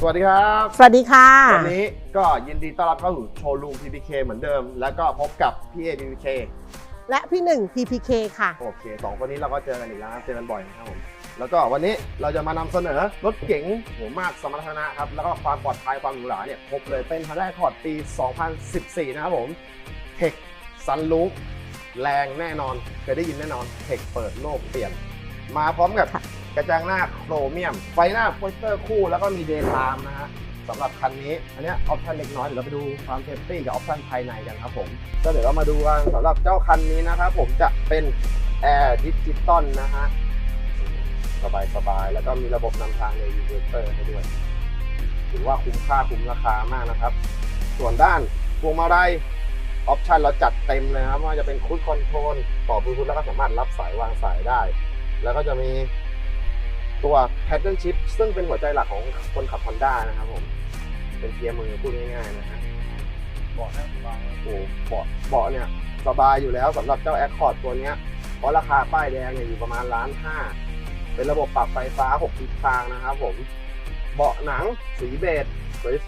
สวัสดีครับ สวัสดีค่ะ วันนี้ก็ยินดีต้อนรับเข้าสู่โชว์รูม PPK เหมือนเดิม แล้วก็พบกับพี่เอ PPK และพี่หนึ่ง PPK ค่ะ โอเคสองคนนี้เราก็เจอกันอีกแล้วนะเจอกันบ่อยนะครับผมแล้วก็วันนี้เราจะมานำเสนอรถเก๋งหัวมากสมรรถนะครับ แล้วก็ความปลอดภัยความหรูหราเนี่ยครบเลยเป็นฮ o นด้าคอร์ดปี 2014 นะครับผมเทคซันลูปแรงแน่นอนเคยได้ยินแน่นอนเทคเปิดโลกเปลี่ยน มาพร้อมกับค่ะ กระจังหน้าโครเมียม ไฟหน้าโปสเตอร์คู่แล้วก็มีเดย์ไทม์นะฮะสำหรับคันนี้ อันนี้ออปชั่นเล็กน้อยเดี๋ยวเราไปดูความเซฟตี้กับออปชั่นภายในกันครับผมก็เดี๋ยวเรามาดูกันสำหรับเจ้าคันนี้นะครับผมจะเป็นแอร์ดิจิตอลนะฮะสบายสบายแล้วก็มีระบบนำทางในยูเซอร์ให้ด้วยถือว่าคุ้มค่าคุ้มราคามากนะครับ ส่วนด้านพวงมาลัยออปชันเราจัดเต็มเลยครับว่าจะเป็นคูดคอนโทรลต่อบลูทูธแล้วก็สามารถรับสายวางสายได้ แล้วก็จะมี ตัว pattern shift ซึ่งเป็นหัวใจหลักของคนขับ Honda นะครับผมเป็นเกียร์มือพูดง่ายๆนะฮะเบาะนั่งสบายโอ้โหเบาะเบาะเนี่ยสบายอยู่แล้วสำหรับเจ้า Accord ตัวเนี้ยเพราะราคาป้ายแดงเนี่ยอยู่ประมาณล้านห้าเป็นระบบปรับไฟฟ้า6ทิศทางนะครับผมเบาะหนังสีเบจ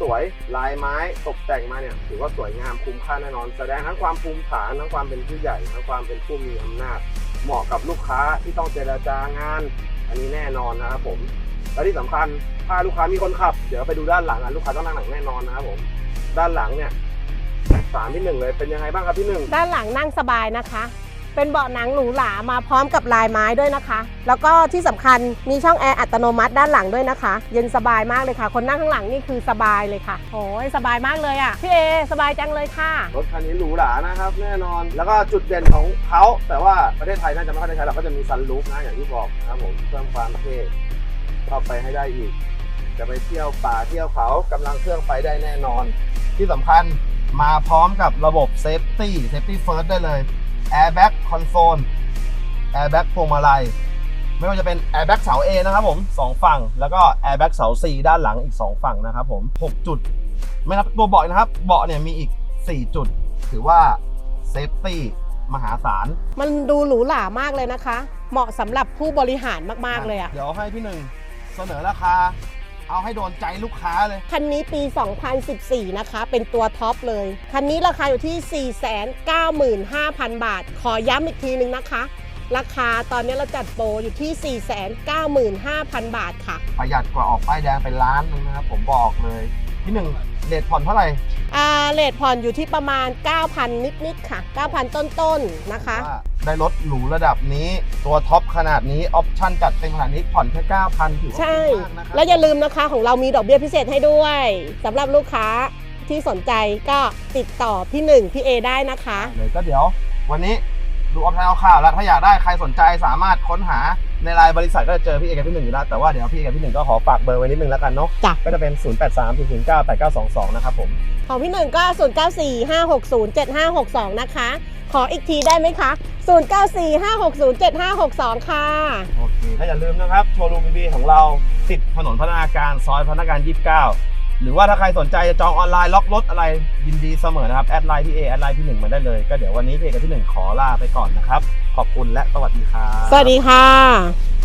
สวยๆลายไม้ตกแต่งมาเนี่ยถือว่าสวยงามคุ้มค่าแน่นอน แสดงทั้งความภูมิฐานทั้งความเป็นผู้ใหญ่ทั้งความเป็นผู้มีอำนาจ เหมาะกับลูกค้าที่ต้องเจรจางาน อันนี้แน่นอนนะครับผม และที่สำคัญถ้าลูกค้ามีคนขับ เดี๋ยวไปดูด้านหลังอะลูกค้าต้องนั่งหลังแน่นอนนะครับผม ด้านหลังเนี่ยสามที่หนึ่งเลยเป็นยังไงบ้างครับพี่หนึ่งด้านหลังนั่งสบายนะคะ เป็นเบาะหนังหรูหรามาพร้อมกับลายไม้ด้วยนะคะ แล้วก็ที่สำคัญมีช่องแอร์อัตโนมัติด้านหลังด้วยนะคะ เย็นสบายมากเลยค่ะ คนนั่งข้างหลังนี่คือสบายเลยค่ะโอ้ยสบายมากเลยอะพี่เอสบายจังเลยค่ะ รถคันนี้หรูหรานะครับ แน่นอน แล้วก็จุดเด่นของเขาแต่ว่าประเทศไทยน่าจะไม่ค่อยได้ใช้หรอกก็จะมีซันรูฟนะอย่างที่บอกนะครับผมเพิ่มความเท่เข้าไปให้ได้อีก จะไปเที่ยวป่าเที่ยวเขากำลังเครื่องไปได้แน่นอน ที่สำคัญมาพร้อมกับระบบเซฟตี้เซฟตี้เฟิร์สได้เลย Airbag Console Airbag พวงมาลัยไม่ว่าจะเป็น Airbag เสา A นะครับผม 2 ฝั่ง แล้วก็ Airbag เสา C ด้านหลังอีก 2 ฝั่งนะครับผม 6 จุด ไม่นับตัวเบาะนะครับ เบาะเนี่ยมีอีก 4 จุด ถือว่าเซฟตี้มหาศาล มันดูหรูหรามากเลยนะคะ เหมาะสำหรับผู้บริหารมากๆเลยอะเดี๋ยวให้พี่หนึ่งเสนอราคา เอาให้โดนใจลูกค้าเลย คันนี้ปี 2014 นะคะ เป็นตัวท็อปเลย คันนี้ราคาอยู่ที่ 495,000 บาท ขอย้ำอีกทีนึงนะคะ ราคาตอนนี้เราจัดโปรอยู่ที่ 495,000 บาทค่ะ ประหยัดกว่าออกป้ายแดงเป็นล้านหนึงนะครับ ผมบอกเลยพี่หนึ่งเดทผ่อนเท่าไหร่อ่าเลทผ่อนอยู่ที่ประมาณ 9,000 นิดๆค่ะ 9,000 ต้นๆนะคะว่า ได้รถหรูระดับนี้ ตัวท็อปขนาดนี้ ออปชั่นจัดเต็มขนาดนี้ผ่อนแค่9,000ถือว่าใช่ คุ้มมากนะครับ แล้วอย่าลืมนะคะของเรามีดอกเบี้ยพิเศษให้ด้วยสำหรับลูกค้าที่สนใจก็ติดต่อพี่หนึ่งพี่เอได้นะคะ เลยก็เดี๋ยววันนี้ ดูออปชั่นเอาข่าวแล้วถ้าอยากได้ใครสนใจสามารถค้นหาในไลน์บริษัทก็จะเจอพี่เอกกับพี่หนึ่งอยู่แล้วแต่ว่าเดี๋ยวพี่เอกกับพี่หนึ่งก็ขอฝากเบอร์ไว้นิดนึงแล้วกันเนาะจ้ะ ก็จะเป็น 0 8 3 0 0 9 8 9 2 2 นะครับผม ของพี่หนึ่งก็ 0945607562 นะคะ ขออีกทีได้ไหมคะ 0945607562 ค่ะ โอเคและอย่าลืมนะครับ โชว์รูมบีบีของเราติดถนนพัฒนาการซอยพัฒนาการ 29 หรือว่าถ้าใครสนใจจะจองออนไลน์ล็อกรถอะไรยินดีเสมอนะครับ แอดไลน์พี่เอแอดไลน์พี่หนึ่งมาได้เลย ก็เดี๋ยววันนี้พี่เอกับพี่หนึ่งขอลาไปก่อนนะครับ ขอบคุณและสวัสดีครับ สวัสดีค่ะ